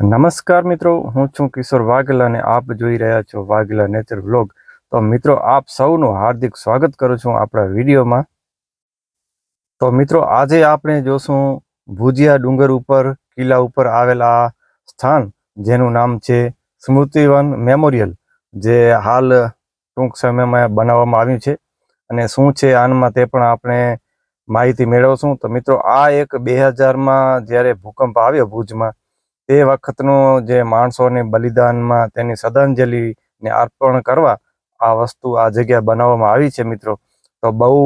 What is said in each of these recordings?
નમસ્કાર મિત્રો, હું છું કિશોર વાઘેલા અને આપ જોઈ રહ્યા છો વાઘેલા નેચર વ્લોગ. તો મિત્રો, આપ સૌનું હાર્દિક સ્વાગત કરું છું આપણા વિડીયોમાં. તો મિત્રો, આજે આપણે જોશું ભુજિયા ડુંગર ઉપર, કિલ્લા ઉપર આવેલા સ્થાન, જેનું નામ છે સ્મૃતિવન મેમોરિયલ, જે હાલ ટૂંક સમયમાં બનાવવામાં આવ્યું છે. અને શું છે આનમાં તે પણ આપણે માહિતી મેળવશું. તો મિત્રો, આ એક બે હજારમાં જ્યારે ભૂકંપ આવ્યો ભુજમાં તે વખતનું જે માણસોને બલિદાનમાં તેની શ્રદ્ધાંજલિને અર્પણ કરવા આ વસ્તુ, આ જગ્યા બનાવવામાં આવી છે મિત્રો. તો બહુ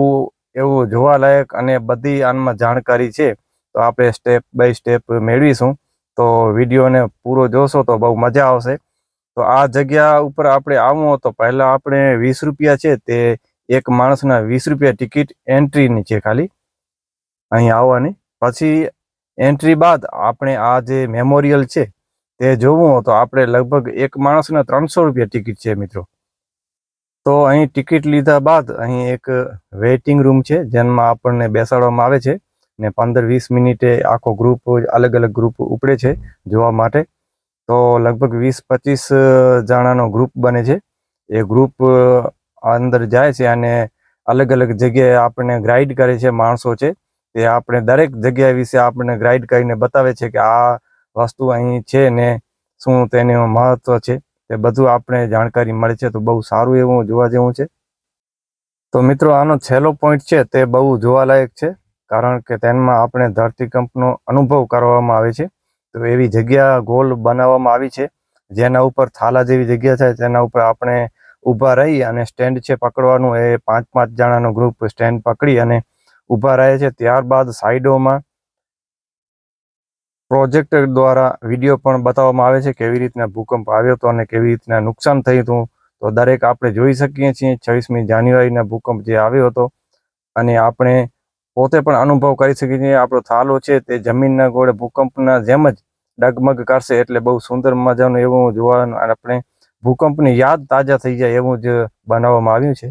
એવું જોવાલાયક અને બધી આનમાં જાણકારી છે. તો આપણે સ્ટેપ બાય સ્ટેપ મેળવીશું. તો વિડીયોને પૂરો જોશો તો બહુ મજા આવશે. તો આ જગ્યા ઉપર આપણે આવવું તો પહેલાં આપણે વીસ રૂપિયા છે તે એક માણસના વીસ રૂપિયા ટિકિટ એન્ટ્રીની છે ખાલી. અહીં આવવાની. પછી એન્ટ્રી બાદ આપણે આ જે મેમોરિયલ છે, તે જોવું તો આપણે લગભગ એક માણસના ત્રણસો રૂપિયા ટિકિટ છે મિત્રો. તો અહીં ટિકિટ લીધા બાદ અહીં એક વેઇટિંગ રૂમ છે, જેમાં આપણને બેસાડવામાં આવે છે ને પંદર વીસ મિનિટે આખો ગ્રુપ અલગ અલગ ગ્રુપ ઉપડે છે જોવા માટે. તો લગભગ વીસ પચીસ જણાનો ગ્રુપ બને છે. એ ગ્રુપ અંદર જાય છે અને અલગ અલગ જગ્યાએ આપણને ગાઈડ કરે છે માણસો છે. તે આપણે દરેક જગ્યા વિશે આપણને ગાઈડ કરીને બતાવે છે કે આ વસ્તુ અહીં છે ને શું તેનું મહત્વ છે. તે બધું આપણે જાણકારી મળે છે તો બહુ સારું એવું જોવા જેવું છે. તો મિત્રો, આનો છેલ્લો પોઈન્ટ છે તે બહુ જોવાલાયક છે, કારણ કે તેમાં આપણે ધરતીકંપનો અનુભવ કરવામાં આવે છે. તો એવી જગ્યા ગોલ બનાવવામાં આવી છે, જેના ઉપર થાલા જેવી જગ્યા છે, તેના ઉપર આપણે ઊભા રહી અને સ્ટેન્ડ છે પકડવાનું. એ પાંચ પાંચ જણાનો ગ્રુપ સ્ટેન્ડ પકડી અને ઊભા રહે છે. ત્યારબાદ સાઈડોમાં પ્રોજેક્ટર દ્વારા વીડિયો પણ બતાવવામાં આવે છે કેવી રીતના ભૂકંપ આવ્યો હતો અને કેવી રીતના નુકસાન થયું હતું. તો દરેક આપણે જોઈ શકીએ છીએ છવ્વીસમી જાન્યુઆરીના ભૂકંપ જે આવ્યો હતો અને આપણે પોતે પણ અનુભવ કરી શકીએ છીએ. આપણો થાલો છે તે જમીનના ગોળે ભૂકંપના જેમ જ ડગમગ કરશે એટલે બહુ સુંદર મજાનું એવું જોવાનું અને આપણે ભૂકંપની યાદ તાજા થઈ જાય એવું જ બનાવવામાં આવ્યું છે.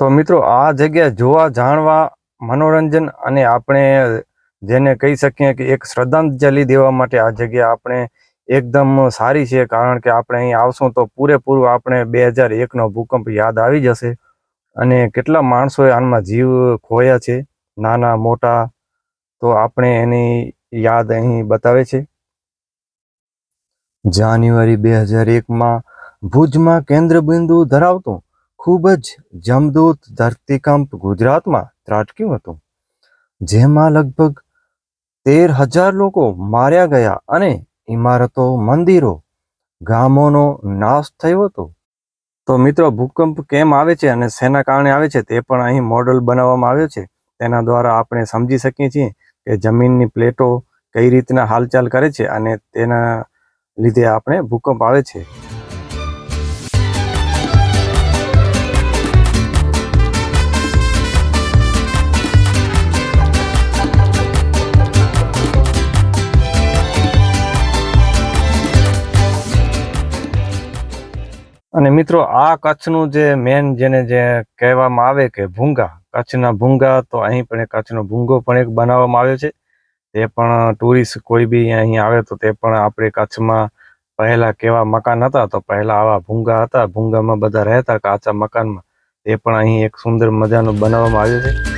તો મિત્રો, આ જગ્યા જોવા, જાણવા મનોરંજન અને આપણે જેને કહી શકીએ કે એક શ્રદ્ધાંજલિ દેવા માટે આ જગ્યા આપણે એકદમ સારી છે, કારણ કે આપણે અહીં આવશું તો પૂરેપૂરું આપણે બે હજાર એકનો ભૂકંપ યાદ આવી જશે અને કેટલા માણસોએ આનમાં જીવ ખોયા છે, નાના, મોટા, તો આપણે એની યાદ અહીં બતાવે છે. જાન્યુઆરી બે હજાર એકમાં ભુજમાં કેન્દ્ર બિંદુ ધરાવતું ખૂબ જ જમદૂત ધરતીકંપ ગુજરાતમાં ત્રાટક્યું હતું. જેમાં લગભગ તેર હજાર લોકો માર્યા ગયા અને ઇમારતો મંદિરો, ગામોનો નાશ થયો હતો. તો મિત્રો, ભૂકંપ કેમ આવે છે અને શેના કારણે આવે છે તે પણ અહીં મોડલ બનાવવામાં આવ્યો છે. તેના દ્વારા આપણે સમજી શકીએ છીએ કે જમીનની પ્લેટો કઈ રીતના હાલચાલ કરે છે અને તેના લીધે આપણે ભૂકંપ આવે છે. અને મિત્રો, આ કચ્છનું જે મેન જેને જે કહેવામાં આવે કે ભૂંગા, કચ્છના ભૂંગા તો અહીં પણ કચ્છનો ભૂંગો પણ એક બનાવવામાં આવ્યો છે. તે પણ ટુરિસ્ટ કોઈ બી અહીં આવે તો તે પણ આપણે કચ્છમાં પહેલા કેવા મકાન હતા તો પહેલા આવા ભૂંગા હતા. ભૂંગામાં બધા રહેતા કાચા મકાનમાં. તે પણ અહીં એક સુંદર મજાનું બનાવવામાં આવ્યું છે.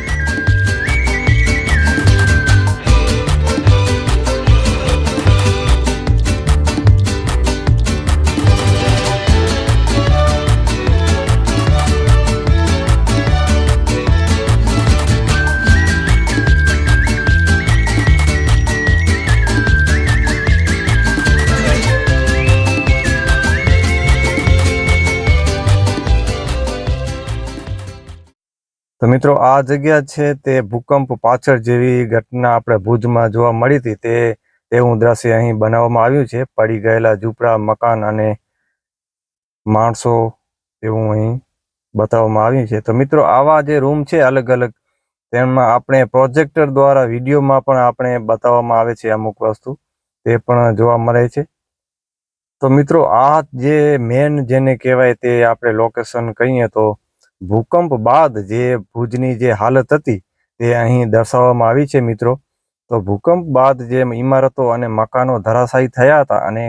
તો મિત્રો, આ જગ્યા છે તે ભૂકંપ પાછળ જેવી ઘટના આપણે ભુજમાં જોવા મળી હતી. તે તેવું દ્રશ્ય અહીં બનાવવામાં આવ્યું છે. પડી ગયેલા ઝૂંપડા, મકાન અને માણસો એવું અહીં બતાવવામાં આવ્યું છે. તો મિત્રો, આવા જે રૂમ છે અલગ અલગ, તેમાં આપણે પ્રોજેક્ટર દ્વારા વિડીયોમાં પણ આપણે બતાવવામાં આવે છે અમુક વસ્તુ. તે પણ જોવા મળે છે. તો મિત્રો, આ જે મેન જેને કહેવાય તે આપણે લોકેશન કહીએ તો ભૂકંપ બાદ જે ભુજની જે હાલત હતી, તે અહીં દર્શાવવામાં આવી છે મિત્રો. તો ભૂકંપ બાદ જે ઇમારતો અને મકાનો ધરાશાયી થયા હતા અને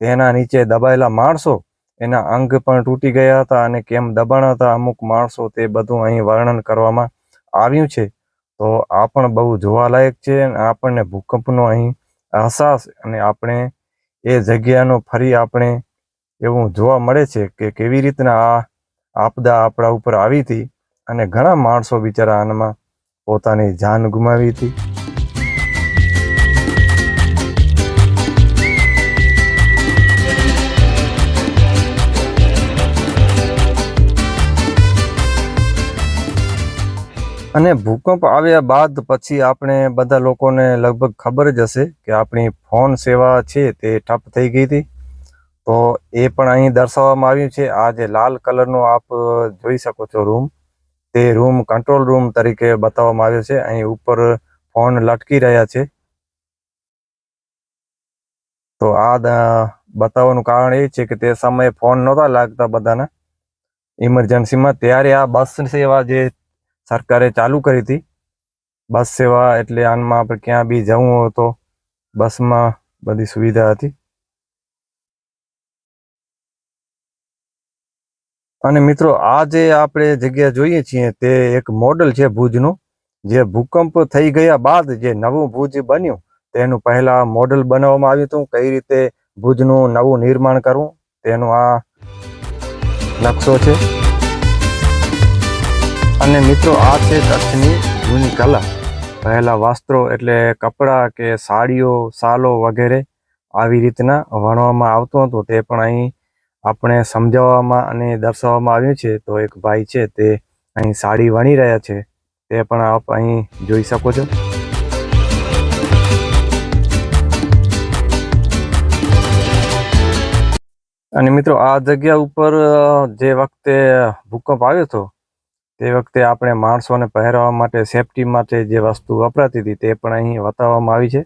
તેના નીચે દબાયેલા માણસો એના અંગ પણ તૂટી ગયા હતા અને કેમ દબાણ હતા અમુક માણસો તે બધું અહીં વર્ણન કરવામાં આવ્યું છે. તો આ પણ બહુ જોવાલાયક છે અને આપણને ભૂકંપનો અહીં અહેસાસ અને આપણે એ જગ્યાનો ફરી આપણે એવું જોવા મળે છે કે કેવી રીતના આ આપદા આપણા ઉપર આવી હતી અને ઘણા માણસો બિચારા આનમાં પોતાની જાન ગુમાવી હતી. અને ભૂકંપ આવ્યા બાદ પછી આપણે બધા લોકોને લગભગ ખબર જ હશે કે આપણી ફોન સેવા છે તે ઠપ થઈ ગઈ હતી. તો એ પણ અહીં દર્શાવવામાં આવ્યું છે. આ જે લાલ કલરનો આપ જોઈ શકો છો રૂમ. તે રૂમ કંટ્રોલ રૂમ તરીકે બતાવવામાં આવ્યો છે. અહીં ઉપર ફોન લટકી રહ્યા છે. તો આ બતાવવાનું કારણ એ છે કે તે સમયે ફોન નહોતા લાગતા બધાના. ઇમરજન્સીમાં ત્યારે આ બસ સેવા જે સરકારે ચાલુ કરી હતી, બસ સેવા એટલે આનમાં આપણે ક્યાં બી જવું હોય તો બસમાં બધી સુવિધા હતી. અને મિત્રો, આ જે આપણે જગ્યા જોઈએ છીએ, તે એક મોડલ છે ભુજનું. જે ભૂકંપ થઈ ગયા બાદ જે નવું ભુજ બન્યું, તેનું પહેલા મોડલ બનાવવામાં આવ્યું હતું, કઈ રીતે ભુજનું નવું નિર્માણ કરવું, તેનો આ નકશો છે. અને મિત્રો, આ છે કચ્છની જૂની કલા. પહેલા વસ્ત્રો એટલે કપડાં કે સાડીઓ, સાલો વગેરે આવી રીતના વણવામાં આવતું હતું, તે પણ અહીં આપણે સમજાવવામાં અને દર્શાવવામાં આવ્યું છે, તો એક ભાઈ છે તે અહીં સાડી વણી રહ્યા છે. તે પણ આપ અહીં જોઈ શકો છો. અને મિત્રો, આ જગ્યા ઉપર જે વખતે ભૂકંપ આવ્યો હતો, તે વખતે આપણે માણસોને પહેરવા માટે સેફટી માટે જે વસ્તુ વપરાતી હતી, તે પણ અહીં બતાવવામાં આવી છે.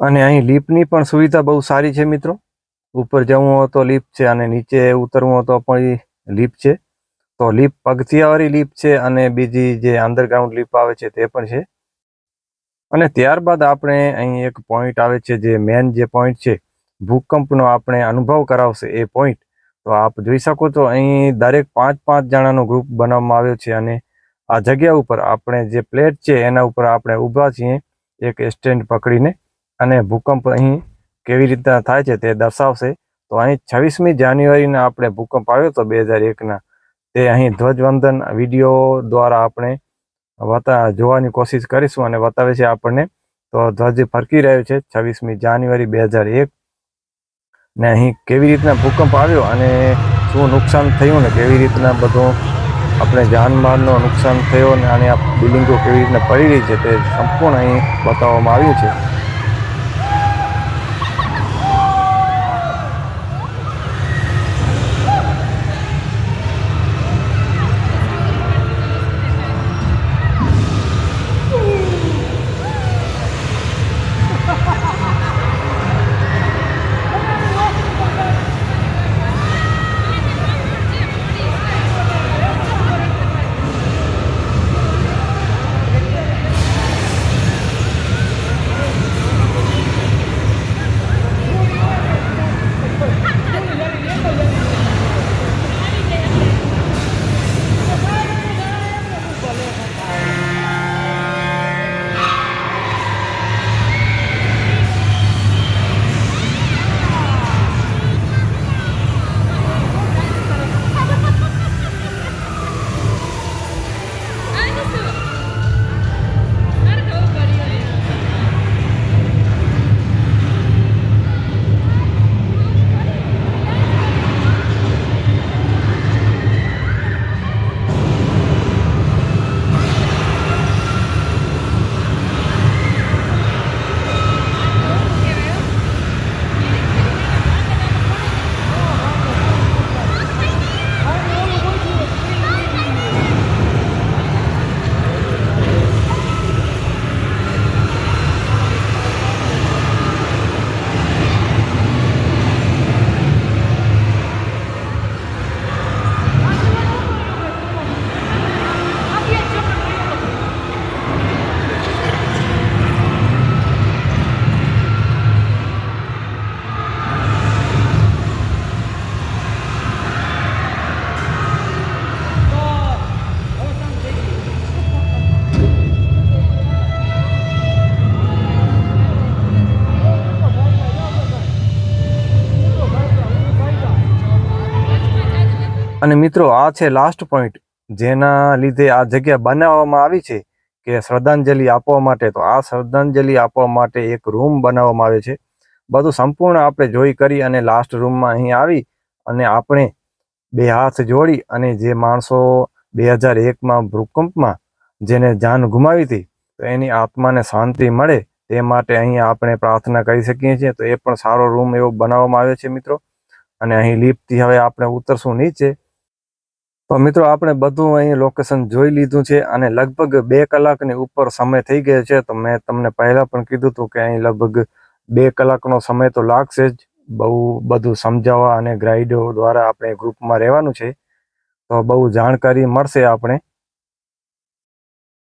અને અહીં લિફ્ટની પણ સુવિધા બહુ સારી છે મિત્રો. ઉપર જવું હોય તો લિફ્ટ છે અને નીચે ઉતરવું હોય તો પણ લિફ્ટ છે. તો લિફ્ટ પગથિયાવાળી લિફ્ટ છે અને બીજી જે અંડરગ્રાઉન્ડ લિફ્ટ આવે છે તે પણ છે. અને ત્યારબાદ આપણે અહીં એક પોઈન્ટ આવે છે જે મેન જે પોઈન્ટ છે, ભૂકંપનો આપણે અનુભવ કરાવશે એ પોઈન્ટ તો આપ જોઈ શકો છો અહીં દરેક પાંચ પાંચ જણાનો ગ્રુપ બનાવવામાં આવ્યો છે અને આ જગ્યા ઉપર આપણે જે પ્લેટ છે એના ઉપર આપણે ઊભા છીએ એક સ્ટેન્ડ પકડીને. અને ભૂકંપ અહીં કેવી રીતના થાય છે તે દર્શાવશે. તો અહીં છવ્વીસમી જાન્યુઆરીના આપણે ભૂકંપ આવ્યો હતો બે હજાર એકના. તે અહીં ધ્વજવંદન વીડિયો દ્વારા આપણે જોવાની કોશિશ કરીશું અને બતાવે છે આપણને. તો ધ્વજ ફરકી રહ્યો છે છવ્વીસમી જાન્યુઆરી બે હજાર એક. ને અહીં કેવી રીતના ભૂકંપ આવ્યો અને શું નુકસાન થયું ને કેવી રીતના બધું આપણે જાનમાલનો નુકસાન થયો અને આ બિલ્ડિંગો કેવી રીતના પડી રહી છે તે સંપૂર્ણ અહીં બતાવવામાં આવ્યું છે. અને મિત્રો, આ છે લાસ્ટ પોઈન્ટ જેના લીધે આ જગ્યા બનાવવામાં આવી છે કે શ્રદ્ધાંજલિ આપવા માટે. તો આ શ્રદ્ધાંજલિ આપવા માટે એક રૂમ બનાવવામાં આવે છે. બધું સંપૂર્ણ આપણે જોઈ કરી અને લાસ્ટ રૂમમાં અહીં આવી અને આપણે બે હાથ જોડી અને જે માણસો બે હજાર એકમાં ભૂકંપમાં જેને જાન ગુમાવી હતી, તો એની આત્માને શાંતિ મળે તે માટે અહીં આપણે પ્રાર્થના કરી શકીએ છીએ. તો એ પણ સારો રૂમ એવો બનાવવામાં આવ્યો છે મિત્રો. અને અહીં લિફ્ટથી હવે આપણે ઉતરશું નીચે. તો મિત્રો, આપણે બધું અહીં લોકેશન જોઈ લીધું છે અને લગભગ બે કલાકની ઉપર સમય થઈ ગયો છે. તો મેં તમને પહેલા પણ કીધું હતું કે અહીં લગભગ બે કલાકનો સમય તો લાગશે જ. બહુ બધું સમજાવવા અને ગ્રાઈડો દ્વારા આપણે ગ્રુપમાં રહેવાનું છે. તો બહુ જાણકારી મળશે આપણે.